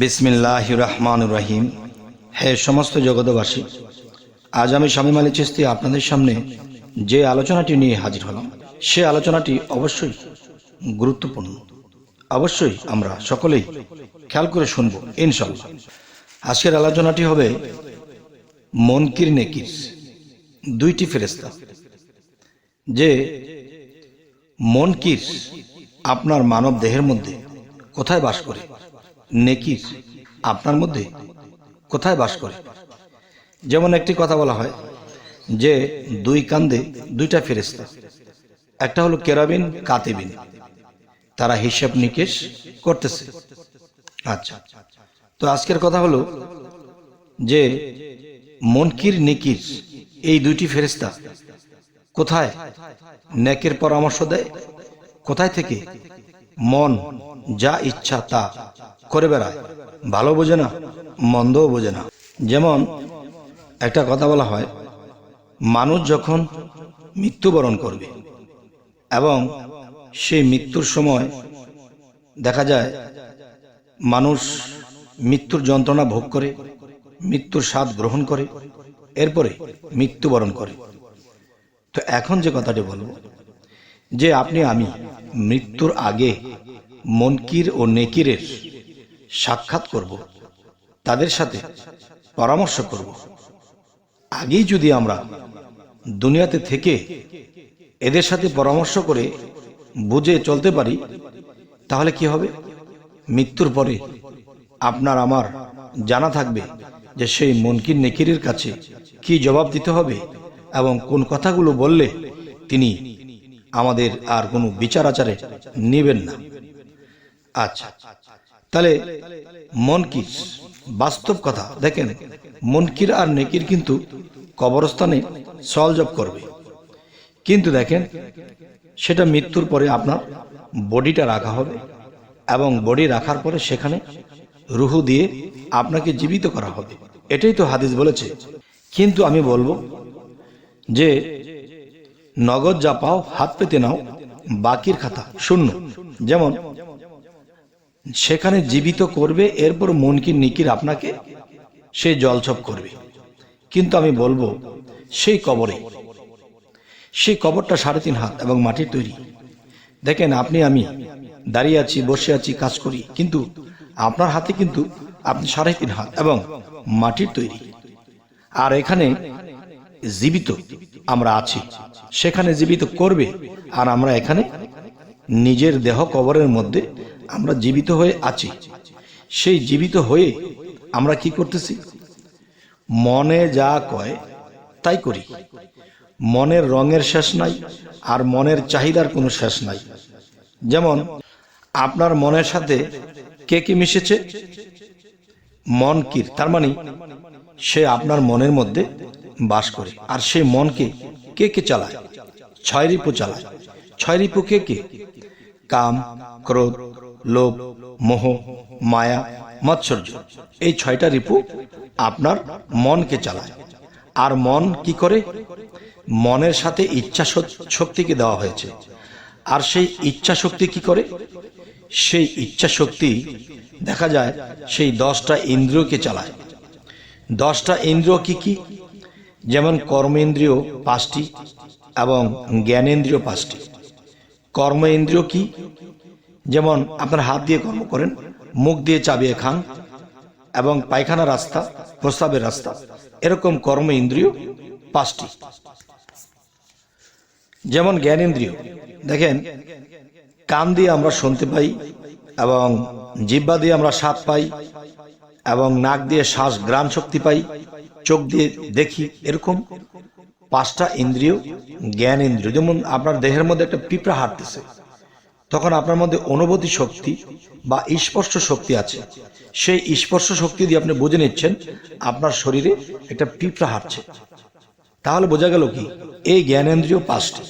বিসমিল্লাহ রহমান রাহিম। হে সমস্ত জগতবাসী আজ আমি স্বামী মালি চিস্তি আপনাদের সামনে যে আলোচনাটি নিয়ে হাজির হলাম, সে আলোচনাটি অবশ্যই গুরুত্বপূর্ণ। অবশ্যই আমরা সকলেই খেয়াল করে শুনব ইনশাল্লাহ আজকের আলোচনাটি হবে মনকির নেকির, দুইটি ফেরেস্তা যে মনকির আপনার মানব দেহের মধ্যে কোথায় বাস করে নেকির আপনার মধ্যে কোথায় বাস করে? যেমন একটি কথা বলা হয় যে, দুই কান্দে দুইটা ফেরেস্তা একটা হলো কেরাবিন, কাতেবিন। তারা হিসাব নিকেশ করতেছে। আচ্ছা। তো আজকের কথা হলো যে, মনকির নেকির এই দুইটি ফেরেস্তা কোথায় নেকের পরামর্শ দেয়? কোথায় থেকে? মন, যা ইচ্ছা তা। করে বেড়ায়। ভালো বোঝে না, মন্দও বোঝে না। যেমন একটা কথা বলা হয়, মানুষ যখন মৃত্যুবরণ করবে এবং সেই মৃত্যুর সময় দেখা যায়, মানুষ মৃত্যুর যন্ত্রণা ভোগ করে, মৃত্যুর স্বাদ গ্রহণ করে, এরপরে মৃত্যুবরণ করে। তো এখন যে কথাটি বলব, যে আপনি, আমি মৃত্যুর আগে মনকির ও নেকিরের সাক্ষাৎ করব, তাদের সাথে পরামর্শ করব। আগেই যদি আমরা দুনিয়াতে থেকে এদের সাথে পরামর্শ করে বুঝে চলতে পারি, তাহলে কি হবে? মৃত্যুর পরে আপনার আমার জানা থাকবে যে সেই মনকির নেকিরের কাছে কি জবাব দিতে হবে এবং কোন কথাগুলো বললে তিনি আমাদের আর কোনো বিচার আচারে নেবেন না। আচ্ছা। তাহলে মনকির বাস্তব কথা। দেখেন মনকির আর নেকির কিন্তু কবরস্থানে সলজব করবে। কিন্তু দেখেন, সেটা মৃত্যুর পরে আপনার বডিটা রাখা হবে এবং বডি রাখার পরে সেখানে রুহু দিয়ে আপনাকে জীবিত করা হবে। এটাই তো হাদিস বলেছে। কিন্তু আমি বলব যে, নগদ যা পাও হাত পেতে নাও, বাকির খাতা। শূন্য। যেমন সেখানে জীবিত করবে, এরপর মনকির নিকির আপনাকে সে জলছপ করবে। কিন্তু আমি বলব, সেই কবরে, সেই কবরটা সাড়ে তিন হাত এবং মাটির তৈরি। দেখেন, আপনি, আমি দাঁড়িয়ে আছি, বসে আছি, কাজ করি, কিন্তু আপনার হাতে কিন্তু আপনি সাড়ে তিন হাত এবং মাটির তৈরি। আর এখানে জীবিত আমরা আছি, সেখানে জীবিত করবে, আর আমরা এখানে নিজের দেহ কবরের মধ্যে আমরা জীবিত হয়ে আছি। সেই জীবিত হয়ে আমরা কি করতেছি? মনে যা কয়, তাই করি। মনের রঙের শেষ নাই আর মনের চাহিদার কোনো শেষ নাই। যেমন, আপনার মনের সাথে কে কি মিশেছে? মন কির, তার মানে সে আপনার মনের মধ্যে বাস করে। আর সেই মনকে কে কে চালায়? ছয় রিপু চালায়। ছয় রিপু কে কে? কাম, ক্রোধ, লোভ, মোহ, মায়া, মৎসর্য। এই ছয়টা রিপু আপনার মনকে চালায়। আর মন কি করে? মনের সাথে ইচ্ছা শক্তিকে দেওয়া হয়েছে। আর সেই ইচ্ছা শক্তি কি করে? সেই ইচ্ছা শক্তি, দেখা যায়, সেই দশটা ইন্দ্রিয়কে চালায়। দশটা ইন্দ্রিয় কি কি? যেমন কর্মেন্দ্রিয় পাঁচটি এবং জ্ঞানেন্দ্রিয় পাঁচটি। কর্ম ইন্দ্রিয় কি? যেমন আপনার হাত দিয়ে কর্ম করেন, মুখ দিয়ে চাবিয়ে খান, এবং পায়খানা রাস্তা, প্রস্রাবের রাস্তা। এরকম কর্ম ইন্দ্রিয় পাঁচটি। যেমন জ্ঞানেন্দ্রিয়। দেখেন, কান দিয়ে আমরা শুনতে পাই, এবং জিব্বা দিয়ে আমরা স্বাদ পাই, এবং নাক দিয়ে শ্বাস গ্রাম শক্তি পাই, চোখ দিয়ে দেখি, এরকম পাঁচটা ইন্দ্রিয়, জ্ঞান ইন্দ্রিয়। যেমন আপনার দেহের মধ্যে একটা পিঁপড়া হাঁটতেছে, তখন আপনার মধ্যে অনুভূতি শক্তি বা স্পর্শ শক্তি আছে। সেই স্পর্শ শক্তি দিয়ে আপনি বুঝে নিচ্ছেন আপনার শরীরে একটা পিঁপড়া হাঁটছে। তাহলে বোঝা গেল কি? এই জ্ঞানেন্দ্রিয় পাঁচটি।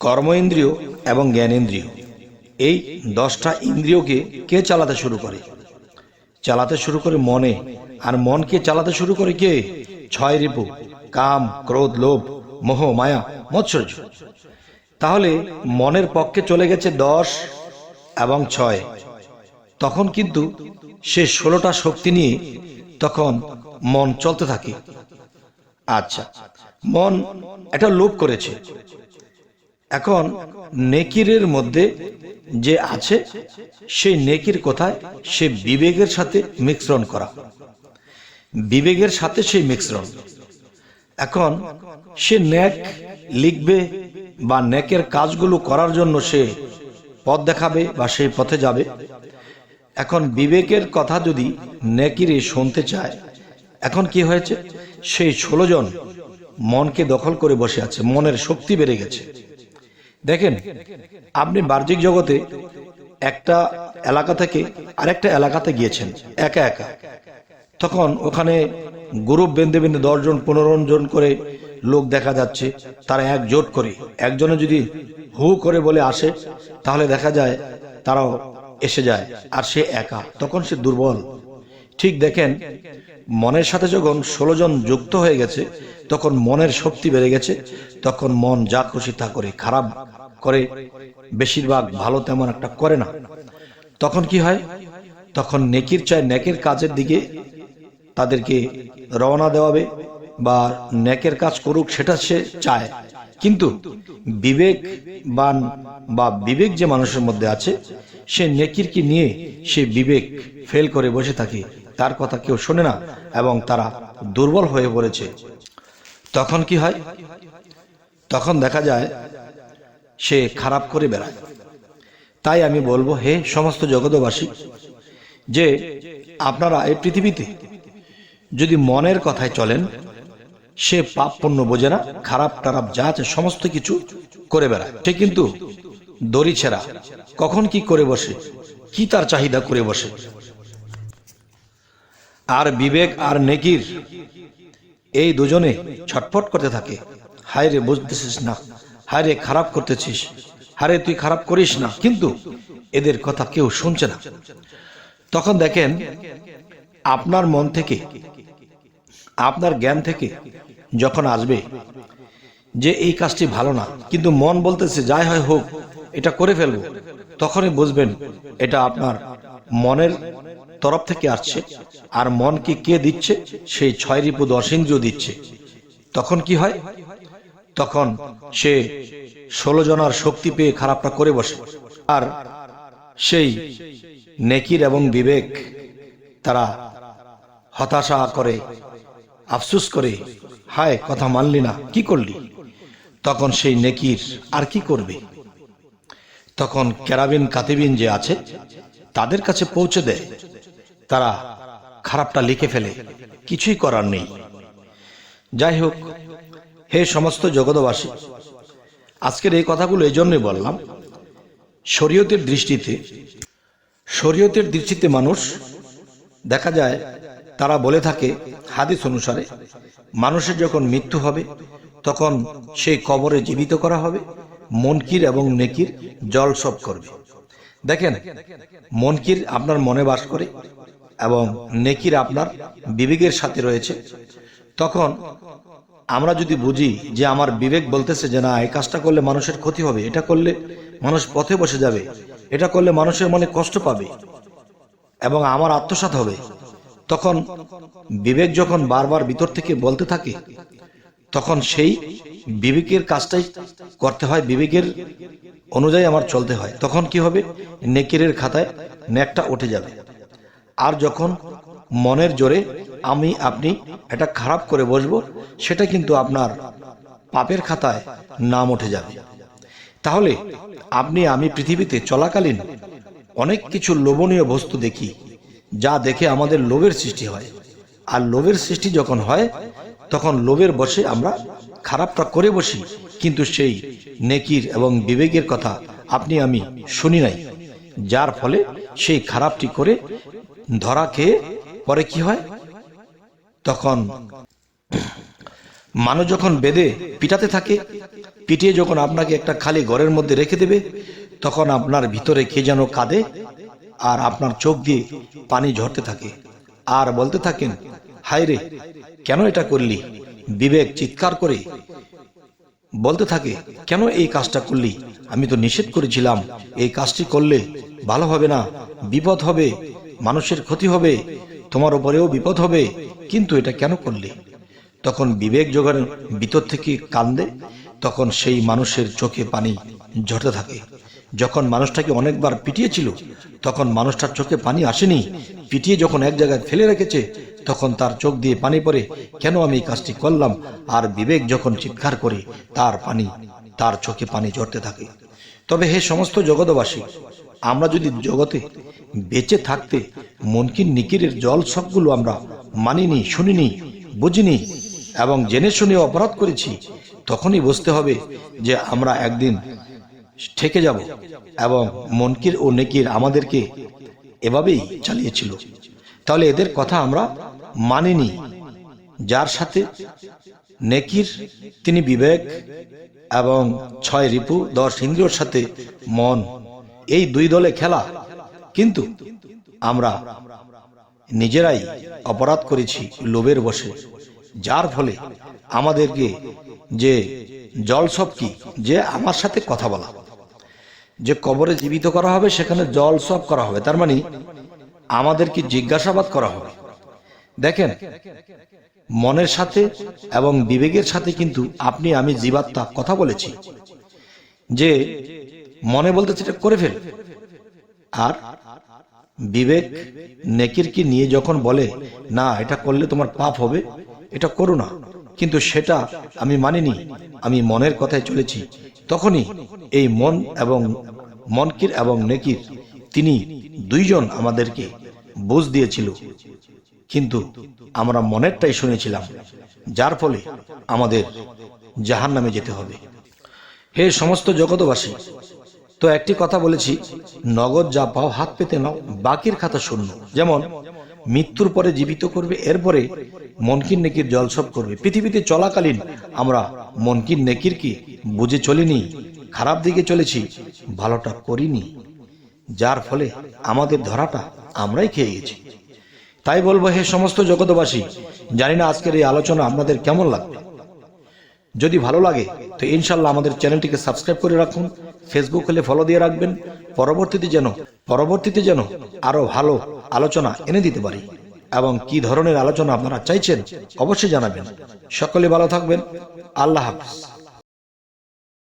কর্ম ইন্দ্রিয় এবং জ্ঞানেন্দ্রিয় এই দশটা ইন্দ্রিয়কে কে চালাতে শুরু করে? চালাতে শুরু করে মনে। আর মনকে চালাতে শুরু করে কে? ছয় রিপু, কাম, ক্রোধ, লোভ, মোহ, মায়া, মৎসর্য। তাহলে মনের পক্ষে চলে গেছে দশ এবং ছয়। তখন কিন্তু সে ষোলোটা শক্তি নিয়ে তখন মন চলতে থাকে। আচ্ছা মন একটা লোভ করেছে। এখন নেকিরের মধ্যে যে আছে, সেই নেকির কোথায় সে বিবেকের সাথে মিশ্রণ করা। বিবেকের সাথে সেই মিশ্রণ। এখন সে ন্যাক লিখবে বা ন্যাকের কাজগুলো করার জন্য সে পথ দেখাবে বা সেই পথে যাবে। এখন বিবেকের কথা যদি নেকিরে শুনতে চায়, এখন কি হয়েছে? সেই ষোলো জন মনকে দখল করে বসে আছে, মনের শক্তি বেড়ে গেছে। দেখেন, আপনি বাহ্যিক জগতে একটা এলাকা থেকে আরেকটা এলাকাতে গিয়েছেন, একা একা। তখন ওখানে গ্রুপ বেঁধে বেঁধে দশজন, পনেরো জন করে লোক দেখা যাচ্ছে। তারা একজোট করে। একজনে যদি হু করে বলে আসে, তাহলে দেখা যায় তারাও এসে যায় আর সে একা। তখন সে দুর্বল। ঠিক দেখেন, মনের সাথে যখন ষোলো জন যুক্ত হয়ে গেছে, তখন মনের শক্তি বেড়ে গেছে। তখন মন যা খুশি তা করে। খারাপ করে বেশিরভাগ ভালো তেমন একটা করে না। তখন কি হয়? তখন নেকির চায় নেকের কাজের দিকে তাদেরকে রওনা দেওয়াবে বা নেকের কাজ করুক, সেটা সে চায়। কিন্তু বিবেকবান বা বিবেক যে মানুষের মধ্যে আছে, সে নেকির কি নিয়ে সে বিবেক ফেল করে বসে থাকে। তার কথা কেউ শোনে না এবং তারা দুর্বল হয়ে পড়েছে। তখন কি হয়? তখন দেখা যায়, সে খারাপ করে বেড়ায়। তাই আমি বলব, হে সমস্ত জগতবাসী যে আপনারা এই পৃথিবীতে যদি মনের কথায় চলেন, সে পাপ পণ্য বোঝে না, খারাপ টারাপ যা আছে সমস্ত কিছু করে বেড়ায়। সে কিন্তু দড়ি ছেঁড়া। কখন কি করে বসে? কি তার চাহিদা করে বসে? আর বিবেক আর নেকির এই দুজনে ছটফট করতে থাকে। হায় রে, বুঝতেছিস না। হায় রে, খারাপ করতেছিস। হারে তুই খারাপ করিস না। কিন্তু এদের কথা কেউ শুনছে না। তখন দেখেন, আপনার মন থেকে আপনার জ্ঞান থেকে যখন আসবে যে এই কাজটি ভালো না, কিন্তু মন বলতেছে, যাই হয় হোক, এটা করে ফেলব, তখনই বুঝবেন এটা আপনার মনের তরফ থেকে আসছে, আর মনকে কে দিচ্ছে? সেই ছয় রিপু দশ দিচ্ছে। তখন কি হয়? তখন সে ষোলো জনার শক্তি পেয়ে খারাপটা করে বসে, আর সেই নেকির এবং বিবেক তারা হতাশা করে আফসুস করে, হায়, কথা মানলি না, কি করলি? তখন সেই নেকির আর কি করবে? তখন ক্যারাবিন, কাতিবিন যে আছে, তাদের কাছে পৌঁছে দেয়। তারা খারাপটা লিখে ফেলে, কিছুই করার নেই। যাই হোক, হে সমস্ত জগতবাসী আজকের এই কথাগুলো এই জন্যই বললাম, শরীয়তের দৃষ্টিতে শরীয়তের দৃষ্টিতে মানুষ, দেখা যায় তারা বলে থাকে, হাদিস অনুসারে, মানুষের যখন মৃত্যু হবে, তখন সেই কবরে জীবিত করা হবে, মনকির এবং নেকির জল সব করবে। দেখেন, মনকির আপনার মনে বাস করে এবং নেকির আপনার বিবেকের সাথে রয়েছে। তখন আমরা যদি বুঝি যে আমার বিবেক বলতেছে যে না, এই কাজটা করলে মানুষের ক্ষতি হবে, এটা করলে মানুষ পথে বসে যাবে, এটা করলে মানুষের মনে কষ্ট পাবে এবং আমার আত্মসাত হবে তখন বিবেক যখন বারবার ভিতর থেকে বলতে থাকে, তখন সেই বিবেকের কাজটাই করতে হয়, বিবেকের অনুযায়ী আমার চলতে হয়। তখন কি হবে? নেকিরের খাতায় নেকটা উঠে যাবে। আর যখন মনের জোরে আমি, আপনি এটা খারাপ করে বসবো, সেটা কিন্তু আপনার পাপের খাতায় নাম উঠে যাবে। তাহলে আপনি, আমি পৃথিবীতে চলাকালীন অনেক কিছু লোভনীয় বস্তু দেখি যা দেখে আমাদের লোভের সৃষ্টি হয়। আর লোভের সৃষ্টি যখন হয়, তখন লোভের বসে আমরা খারাপটা করে বসি। কিন্তু সেই নেকির এবং বিবেকের কথা আপনি আমি শুনি নাই। যার ফলে সেই খারাপটি করে ধরা খেয়ে পরে কি হয়? তখন মানুষ যখন বেঁধে পিটাতে থাকে, পিটিয়ে যখন আপনাকে একটা খালি ঘরের মধ্যে রেখে দেবে, তখন আপনার ভিতরে কে যেন কাঁদে আর আপনার চোখ দিয়ে পানি ঝরতে থাকে। আর বলতে থাকেন, হায় রে, কেন এটা করলি? বিবেক চিৎকার করে। বলতে থাকে, কেন এই কাজটা করলি? আমি তো নিষেধ করেছিলাম। এই কাজটি করলে ভালো হবে না, বিপদ হবে, মানুষের ক্ষতি হবে, তোমার উপরেও বিপদ হবে। কিন্তু এটা কেন করলে? তখন বিবেক যখন ভিতর থেকে কান্দে। তখন সেই মানুষের চোখে পানি ঝরতে থাকে। যখন মানুষটাকে অনেকবার পিটিয়েছিল, তখন মানুষটার চোখে পানি আসেনি। পিটিয়ে যখন এক জায়গায় ফেলে রেখেছে, তখন তার চোখ দিয়ে পানি পড়ে, কেন আমি এই কাজটি করলাম? আর বিবেক যখন চিৎকার করে, তার পানি, তার চোখে পানি ঝরতে থাকে। তবে হে সমস্ত জগতবাসী আমরা যদি জগতে বেঁচে থাকতে মনকির নিকিরের জল সবগুলো আমরা মানিনি, শুনিনি, বুঝিনি এবং জেনে শুনে অপরাধ করেছি, তখনই বুঝতে হবে যে আমরা একদিন ঠেকে যাব এবং মনকির ও নেকির আমাদেরকে এভাবেই চালিয়েছিল। তাহলে এদের কথা আমরা মানিনি। যার সাথে নেকির, তিনি বিবেক এবং ছয় রিপু, দশ ইন্দ্রিয়র সাথে মন, এই দুই দলে খেলা। কিন্তু আমরা নিজেরাই অপরাধ করেছি লোভের বসে যার ফলে আমাদেরকে যে জল সব কি? যে আমার সাথে কথা বলা। যে কবরে জীবিত করা হবে, সেখানে জল সব করা হবে। তার মানে আমাদেরকে জিজ্ঞাসাবাদ করা হবে। দেখেন, মনের সাথে এবং বিবেকের সাথে কিন্তু আপনি, আমি জীবাত্মা কথা বলেছি। যে মনে বলতে সেটা করে ফেল। আর বিবেক নেকির কি নিয়ে যখন বলে, না, এটা করলে তোমার পাপ হবে এটা করো না। কিন্তু সেটা আমি মানিনি, আমি মনের কথায় চলেছি। তখনই এই মন এবং মনকির এবং নেকির তিনি দুইজন আমাদেরকে বুঝ দিয়েছিল। কিন্তু আমরা মনেরটাই শুনেছিলাম, যার ফলে আমাদের জাহান নামে যেতে হবে। হে সমস্ত জগতবাসী তো একটি কথা বলেছি, নগদ যা পাও হাত পেতে নাও, বাকির খাতা শূন্য। যেমন মৃত্যুর পরে জীবিত করবে, এরপরে মনকির নেকির জলসব করবে। পৃথিবীতে চলাকালীন আমরা মনকির নেকির কি বুঝে চলিনি, খারাপ দিকে চলেছি, ভালোটা করিনি। যার ফলে আমাদের ধরাটা আমরাই খেয়ে গেছি। তাই বলব, হে সমস্ত জগতবাসী জানি না আজকের এই আলোচনা আপনাদের কেমন লাগবে যদি ভালো লাগে, তো ইনশাল্লাহ আমাদের চ্যানেলটিকে সাবস্ক্রাইব করে রাখুন ফেসবুক হলে ফলো দিয়ে রাখবেন, পরবর্তীতে যেন পরবর্তীতে যেন আরও ভালো আলোচনা এনে দিতে পারি এবং কি ধরনের আলোচনা আপনারা চাইছেন অবশ্যই জানাবেন। সকলে ভালো থাকবেন, আল্লাহ হাফিজ।